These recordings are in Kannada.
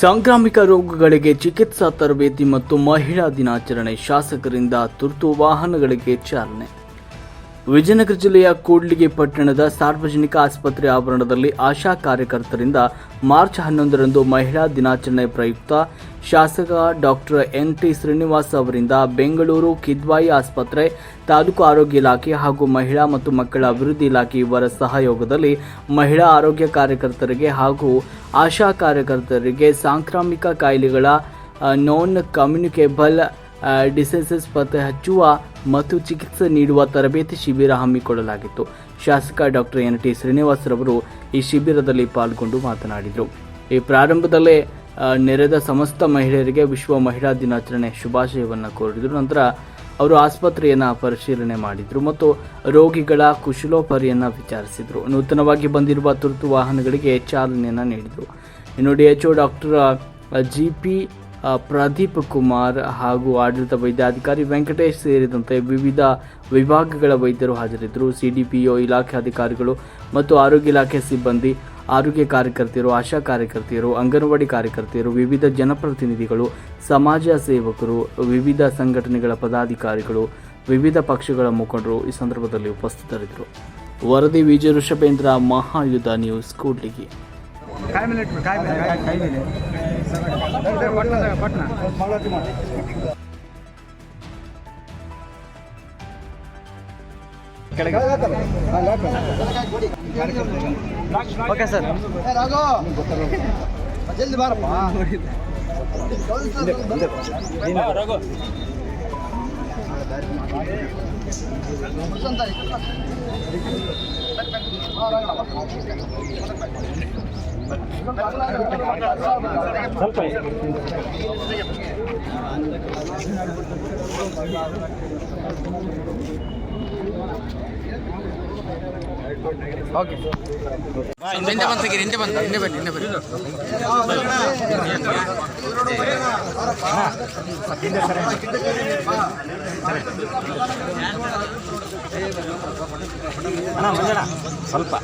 ಸಾಂಕ್ರಾಮಿಕ ರೋಗಗಳಿಗೆ ಚಿಕಿತ್ಸಾ ತರಬೇತಿ ಮತ್ತು ಮಹಿಳಾ ದಿನಾಚರಣೆ, ಶಾಸಕರಿಂದ ತುರ್ತು ವಾಹನಗಳಿಗೆ ಚಾಲನೆ. ವಿಜಯನಗರ ಜಿಲ್ಲೆಯ ಕೂಡ್ಲಿಗಿ ಪಟ್ಟಣದ ಸಾರ್ವಜನಿಕ ಆಸ್ಪತ್ರೆ ಆವರಣದಲ್ಲಿ ಆಶಾ ಕಾರ್ಯಕರ್ತರಿಂದ ಮಾರ್ಚ್ ಹನ್ನೊಂದರಂದು ಮಹಿಳಾ ದಿನಾಚರಣೆ ಪ್ರಯುಕ್ತ ಶಾಸಕ ಡಾಕ್ಟರ್ ಎನ್ ಟಿ ಶ್ರೀನಿವಾಸ್ ಅವರಿಂದ ಬೆಂಗಳೂರು ಕಿದ್ವಾಯಿ ಆಸ್ಪತ್ರೆ, ತಾಲೂಕು ಆರೋಗ್ಯ ಇಲಾಖೆ ಹಾಗೂ ಮಹಿಳಾ ಮತ್ತು ಮಕ್ಕಳ ಅಭಿವೃದ್ಧಿ ಇಲಾಖೆ ಇವರ ಸಹಯೋಗದಲ್ಲಿ ಮಹಿಳಾ ಆರೋಗ್ಯ ಕಾರ್ಯಕರ್ತರಿಗೆ ಹಾಗೂ ಆಶಾ ಕಾರ್ಯಕರ್ತರಿಗೆ ಸಾಂಕ್ರಾಮಿಕ ಕಾಯಿಲೆಗಳ ನಾನ್ ಕಮ್ಯುನಿಕೇಬಲ್ ಡಿಸೀಸಸ್ ಪತ್ತೆ ಹಚ್ಚುವ ಮತ್ತು ಚಿಕಿತ್ಸೆ ನೀಡುವ ತರಬೇತಿ ಶಿಬಿರ ಹಮ್ಮಿಕೊಳ್ಳಲಾಗಿತ್ತು. ಶಾಸಕ ಡಾಕ್ಟರ್ ಎನ್ ಟಿ ಶ್ರೀನಿವಾಸರವರು ಈ ಶಿಬಿರದಲ್ಲಿ ಪಾಲ್ಗೊಂಡು ಮಾತನಾಡಿದರು. ಈ ಪ್ರಾರಂಭದಲ್ಲೇ ನೆರೆದ ಸಮಸ್ತ ಮಹಿಳೆಯರಿಗೆ ವಿಶ್ವ ಮಹಿಳಾ ದಿನಾಚರಣೆ ಶುಭಾಶಯವನ್ನು ಕೋರಿದರು. ನಂತರ ಅವರು ಆಸ್ಪತ್ರೆಯನ್ನು ಪರಿಶೀಲನೆ ಮಾಡಿದರು ಮತ್ತು ರೋಗಿಗಳ ಕುಶಲೋಪರಿಯನ್ನು ವಿಚಾರಿಸಿದರು. ನೂತನವಾಗಿ ಬಂದಿರುವ ತುರ್ತು ವಾಹನಗಳಿಗೆ ಚಾಲನೆಯನ್ನು ನೀಡಿದರು. ಇನ್ನು ಒ doctor G P Pradeep Kumar ಹಾಗೂ ಆಡಳಿತ ವೈದ್ಯಾಧಿಕಾರಿ ವೆಂಕಟೇಶ್ ಸೇರಿದಂತೆ ವಿವಿಧ ವಿಭಾಗಗಳ ವೈದ್ಯರು ಹಾಜರಿದ್ದರು. ಸಿಡಿಪಿಒ ಇಲಾಖೆ ಅಧಿಕಾರಿಗಳು ಮತ್ತು ಆರೋಗ್ಯ ಇಲಾಖೆ ಸಿಬ್ಬಂದಿ ಆರೋಗ್ಯ ಕಾರ್ಯಕರ್ತೆಯರು, ಆಶಾ ಕಾರ್ಯಕರ್ತೆಯರು, ಅಂಗನವಾಡಿ ಕಾರ್ಯಕರ್ತೆಯರು, ವಿವಿಧ ಜನಪ್ರತಿನಿಧಿಗಳು, ಸಮಾಜ ಸೇವಕರು, ವಿವಿಧ ಸಂಘಟನೆಗಳ ಪದಾಧಿಕಾರಿಗಳು, ವಿವಿಧ ಪಕ್ಷಗಳ ಮುಖಂಡರು ಈ ಸಂದರ್ಭದಲ್ಲಿ ಉಪಸ್ಥಿತರಿದ್ದರು. ವರದಿ Vijaya Rishabhendra Mahayudha news, Kudligi. Okay sir. ಜಲ್ದಿ ಬಾರಪ್ಪ. ಸ್ವಲ್ಪ ಓಕೆ ಬನ್ನಿ ಅಣ್ಣ ಸ್ವಲ್ಪ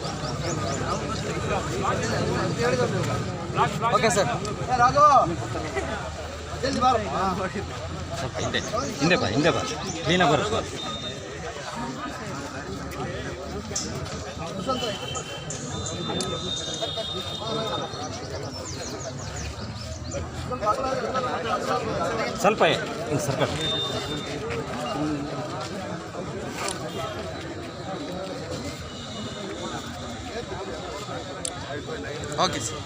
ಓಕೆ ಸರ್. ಹಿಂದೆ ಹಿಂದೆ ಬಾ ಹಿಂದೆ ಬಾ. ಕ್ಲೀನಾಗಿ ಬರುತ್ತೆ ಸ್ವಲ್ಪ ಹಿಂಗೆ ಸರ್ಕಲ್ ಓಕೆ ಸರ್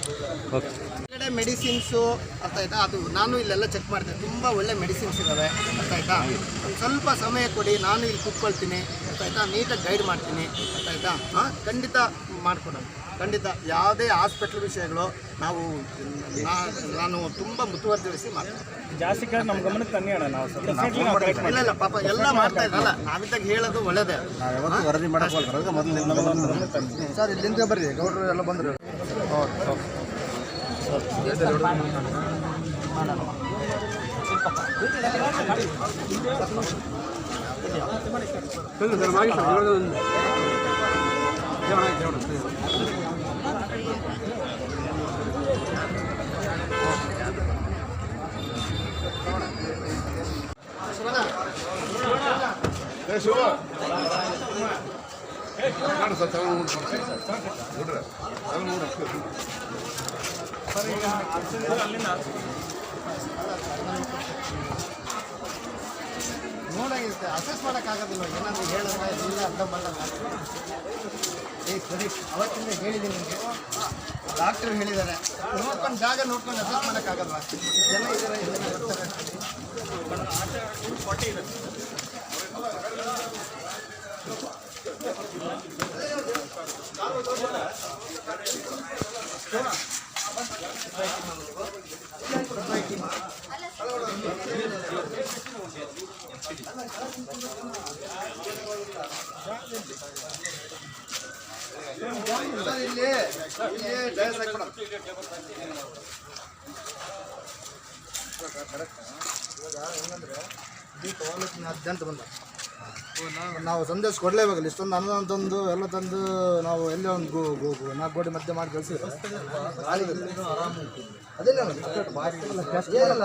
ಓಕೆ ಕಡೆ ಮೆಡಿಸಿನ್ಸು ಅರ್ಥ ಆಯ್ತಾ? ಅದು ನಾನು ಇಲ್ಲೆಲ್ಲ ಚೆಕ್ ಮಾಡ್ತೇನೆ ತುಂಬ ಒಳ್ಳೆ ಮೆಡಿಸಿನ್ಸ್ ಇದ್ದಾವೆ ಅರ್ಥ ಆಯ್ತಾ? ಸ್ವಲ್ಪ ಸಮಯ ಕೊಡಿ ನಾನು ಇಲ್ಲಿ ಕೂತ್ಕೊಳ್ತೀನಿ. ಆಯ್ತಾ ನೀಟಾಗಿ ಗೈಡ್ ಮಾಡ್ತೀನಿ ಗೊತ್ತಾಯ್ತಾ ಆಯ್ತಾ ಹಾಂ ಖಂಡಿತ ಮಾಡ್ಕೊಡೋಣ. ಖಂಡಿತ ಯಾವುದೇ ಹಾಸ್ಪಿಟ್ಲ್ ವಿಷಯಗಳು ನಾವು ನಾನು ತುಂಬ ಮುತುವರ್ಜಿ ವಹಿಸಿ ಮಾಡ್ತೀನಿ. ಜಾಸ್ತಿ ಕೇಳಿ ನಮ್ಮ ಗಮನಕ್ಕೆ ತನ್ನಿ ಅಣ್ಣ ನಾವು ಸ್ವಲ್ಪ ಇಲ್ಲ ಇಲ್ಲ ಪಾಪ ಎಲ್ಲ ಮಾಡ್ತಾ ಇದ್ದಲ್ಲ ನಾವಿದ್ದಾಗ ಹೇಳೋದು ಒಳ್ಳೇದೇ. ವರದಿ ಮಾಡಕ್ಕೆ ಮೊದಲು ಸರ್ ಇಲ್ಲಿಂದ ಬರ್ರಿ ಗೌಡ್ರು ಎಲ್ಲ ಬಂದರು. சிவா காடு சார் தலைமை மூணு விடுற தலைமை மூணு ನೋಡಾಗಿರುತ್ತೆ. ಅಸೆಸ್ ಮಾಡೋಕ್ಕಾಗೋದಿಲ್ಲ. ಏನಾದರೂ ಹೇಳಿದ್ರೆ ಇಲ್ಲ ಅರ್ಥ ಮಾಡಲ್ಲ ಏ, ಸರಿ. ಅವತ್ತಿಂದ ಹೇಳಿದ್ದೀನಿ ನಿಮಗೆ. ಡಾಕ್ಟ್ರು ಹೇಳಿದ್ದಾರೆ. ನೋಡ್ಕೊಂಡು ಜಾಗ ನೋಡ್ಕೊಂಡು ಅಸೆಸ್ ಮಾಡೋಕ್ಕಾಗಲ್ಲ ಜನ ಇದ್ದಾರೆ ಜನ ಬರ್ತಾರೆ. ಇಲ್ಲಿ ಬಂದ ನಾವು ಸಂದೇಶ ಕೊಡಲೇಬೇಕಲ್ಲ ಇಷ್ಟೊಂದು ಅನ್ನ ತಂದು ಎಲ್ಲ ತಂದು ನಾವು ಎಲ್ಲೇ ಒಂದು ಗೋ ಗೋ ನಾಲ್ಕು ಗೋಡಿ ಮಧ್ಯೆ ಮಾಡಿ ಕಳಿಸಿದ್ರೆ ಅಲ್ಲ.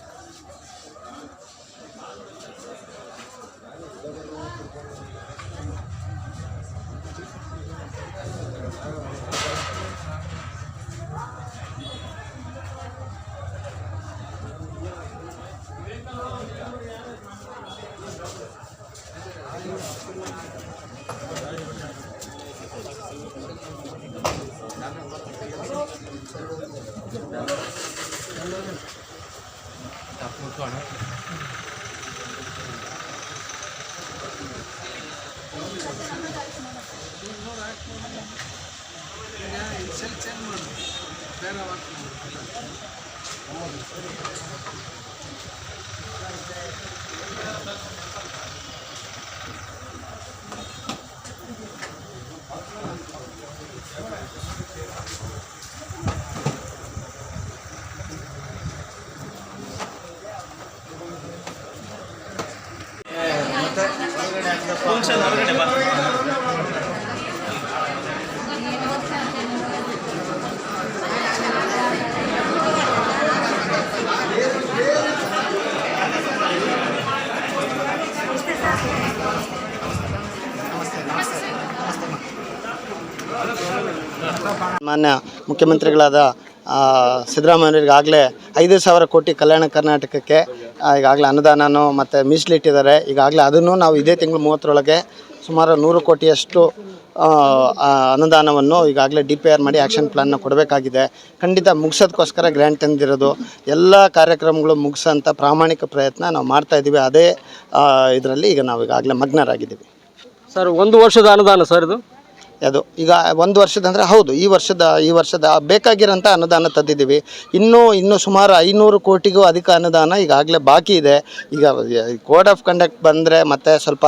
hết ಮಾನ್ಯ ಮುಖ್ಯಮಂತ್ರಿಗಳಾದ ಸಿದ್ದರಾಮಯ್ಯರಿಗಾಗಲೇ ಐದು ಸಾವಿರ ಕೋಟಿ ಕಲ್ಯಾಣ ಕರ್ನಾಟಕಕ್ಕೆ ಈಗಾಗಲೇ ಅನುದಾನನೂ ಮತ್ತು ಮೀಸಲಿಟ್ಟಿದ್ದಾರೆ ಈಗಾಗಲೇ ಅದನ್ನು ನಾವು ಇದೇ ತಿಂಗಳು ಮೂವತ್ತರೊಳಗೆ ಸುಮಾರು ನೂರು ಕೋಟಿಯಷ್ಟು ಅನುದಾನವನ್ನು ಈಗಾಗಲೇ ಡಿ ಪಿ ಆರ್ ಮಾಡಿ ಆ್ಯಕ್ಷನ್ ಪ್ಲ್ಯಾನ್ನ ಕೊಡಬೇಕಾಗಿದೆ. ಖಂಡಿತ ಮುಗಿಸೋದಕ್ಕೋಸ್ಕರ ಗ್ರ್ಯಾಂಟ್ ತಂದಿರೋದು, ಎಲ್ಲ ಕಾರ್ಯಕ್ರಮಗಳು ಮುಗಿಸೋಂಥ ಪ್ರಾಮಾಣಿಕ ಪ್ರಯತ್ನ ನಾವು ಮಾಡ್ತಾಯಿದ್ದೀವಿ ಅದೇ ಇದರಲ್ಲಿ ಈಗ ನಾವು ಈಗಾಗಲೇ ಮಗ್ನರಾಗಿದ್ದೀವಿ. ಸರ್, ಒಂದು ವರ್ಷದ ಅನುದಾನ ಸರ್ ಇದು? ಅದು ಈಗ ಒಂದು ವರ್ಷದ ಅಂದರೆ ಹೌದು, ಈ ವರ್ಷದ ಈ ವರ್ಷದ ಬೇಕಾಗಿರೋಂಥ ಅನುದಾನ ತಂದಿದ್ದೀವಿ. ಇನ್ನೂ ಇನ್ನೂ ಸುಮಾರು ಐನೂರು ಕೋಟಿಗೂ ಅಧಿಕ ಅನುದಾನ ಈಗಾಗಲೇ ಬಾಕಿ ಇದೆ. ಈಗ ಕೋಡ್ ಆಫ್ ಕಂಡಕ್ಟ್ ಬಂದರೆ ಮತ್ತೆ ಸ್ವಲ್ಪ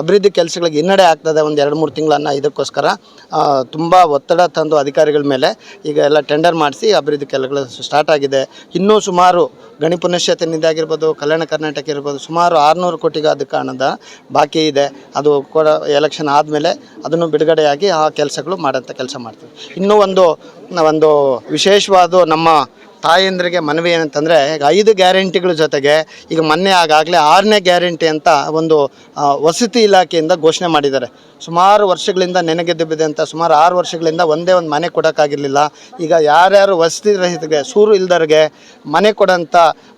ಅಭಿವೃದ್ಧಿ ಕೆಲಸಗಳಿಗೆ ಹಿನ್ನಡೆ ಆಗ್ತದೆ ಒಂದು ಎರಡು ಮೂರು ತಿಂಗಳನ್ನ ಇದಕ್ಕೋಸ್ಕರ. ತುಂಬ ಒತ್ತಡ ತಂದು ಅಧಿಕಾರಿಗಳ ಮೇಲೆ ಈಗ ಎಲ್ಲ ಟೆಂಡರ್ ಮಾಡಿಸಿ ಅಭಿವೃದ್ಧಿ ಕೆಲಸಗಳು ಸ್ಟಾರ್ಟ್ ಆಗಿದೆ. ಇನ್ನೂ ಸುಮಾರು ಗಣಿ ಪುನಶ್ಚೇತನದಿಂದ ಆಗಿರ್ಬೋದು, ಕಲ್ಯಾಣ ಕರ್ನಾಟಕ ಇರ್ಬೋದು ಸುಮಾರು ಆರುನೂರು ಕೋಟಿಗೂ ಅಧಿಕ ಅನುದಾನ ಬಾಕಿ ಇದೆ. ಅದು ಕೂಡ ಎಲೆಕ್ಷನ್ ಆದಮೇಲೆ ಅದನ್ನು ಬಿಡುಗಡೆಯಾಗಿ ಆ ಕೆಲಸಗಳು ಮಾಡೋಂಥ ಕೆಲಸ ಮಾಡ್ತೀವಿ. ಇನ್ನೂ ಒಂದು ಒಂದು ವಿಶೇಷವಾದ ನಮ್ಮ ತಾಯಂದ್ರಿಗೆ ಮನವಿ ಏನಂತಂದರೆ, ಈಗ ಐದು ಗ್ಯಾರಂಟಿಗಳ ಜೊತೆಗೆ ಈಗ ಮೊನ್ನೆ ಆಗಾಗಲೇ ಆರನೇ ಗ್ಯಾರಂಟಿ ಅಂತ ಒಂದು ವಸತಿ ಇಲಾಖೆಯಿಂದ ಘೋಷಣೆ ಮಾಡಿದ್ದಾರೆ. ಸುಮಾರು ವರ್ಷಗಳಿಂದ ನೆನೆಗೆದ್ದು ಅಂತ, ಸುಮಾರು ಆರು ವರ್ಷಗಳಿಂದ ಒಂದೇ ಒಂದು ಮನೆ ಕೊಡೋಕ್ಕಾಗಿರಲಿಲ್ಲ. ಈಗ ಯಾರ್ಯಾರು ವಸತಿ ರಹಿತರಿಗೆ, ಸೂರು ಇಲ್ದವ್ರಿಗೆ ಮನೆ ಕೊಡೋಂಥ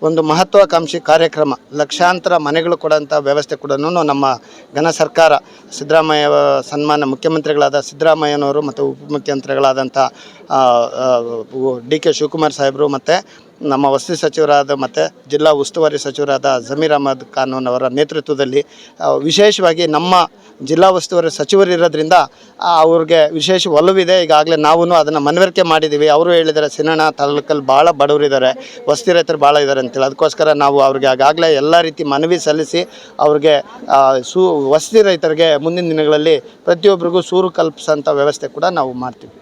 ಒಂದು ಮಹತ್ವಾಕಾಂಕ್ಷಿ ಕಾರ್ಯಕ್ರಮ, ಲಕ್ಷಾಂತರ ಮನೆಗಳು ಕೊಡೋಂಥ ವ್ಯವಸ್ಥೆ ಕೂಡ ನಮ್ಮ ಘನ ಸರ್ಕಾರ, ಸಿದ್ದರಾಮಯ್ಯ ಸನ್ಮಾನ ಮುಖ್ಯಮಂತ್ರಿಗಳಾದ ಸಿದ್ದರಾಮಯ್ಯನವರು ಮತ್ತು ಉಪಮುಖ್ಯಮಂತ್ರಿಗಳಾದಂಥ ಡಿ ಕೆ ಶಿವಕುಮಾರ್ ಸಾಹೇಬರು ಮತ್ತು ನಮ್ಮ ವಸತಿ ಸಚಿವರಾದ ಮತ್ತು ಜಿಲ್ಲಾ ಉಸ್ತುವಾರಿ ಸಚಿವರಾದ ಜಮೀರ್ ಅಹಮದ್ ಖಾನೂನ್ ಅವರ ನೇತೃತ್ವದಲ್ಲಿ ವಿಶೇಷವಾಗಿ ನಮ್ಮ ಜಿಲ್ಲಾ ಉಸ್ತುವಾರಿ ಸಚಿವರಿರೋದ್ರಿಂದ ಅವ್ರಿಗೆ ವಿಶೇಷ ಒಲವಿದೆ. ಈಗಾಗಲೇ ನಾವು ಅದನ್ನು ಮನವರಿಕೆ ಮಾಡಿದ್ದೀವಿ ಅವರು ಹೇಳಿದ್ದಾರೆ ಸಿನಣ ತಾಲೂಕಲ್ಲಿ ಭಾಳ ಬಡವರಿದ್ದಾರೆ ವಸತಿ ರೈತರು ಭಾಳ ಇದ್ದಾರೆ ಅಂತೇಳಿ ಅದಕ್ಕೋಸ್ಕರ ನಾವು ಅವ್ರಿಗೆ ಆಗಾಗಲೇ ಎಲ್ಲ ರೀತಿ ಮನವಿ ಸಲ್ಲಿಸಿ, ಅವ್ರಿಗೆ ಸೂ, ವಸತಿ ರೈತರಿಗೆ ಮುಂದಿನ ದಿನಗಳಲ್ಲಿ ಪ್ರತಿಯೊಬ್ಬರಿಗೂ ಸೂರು ಕಲ್ಪಿಸೋಂಥ ವ್ಯವಸ್ಥೆ ಕೂಡ ನಾವು ಮಾಡ್ತೀವಿ.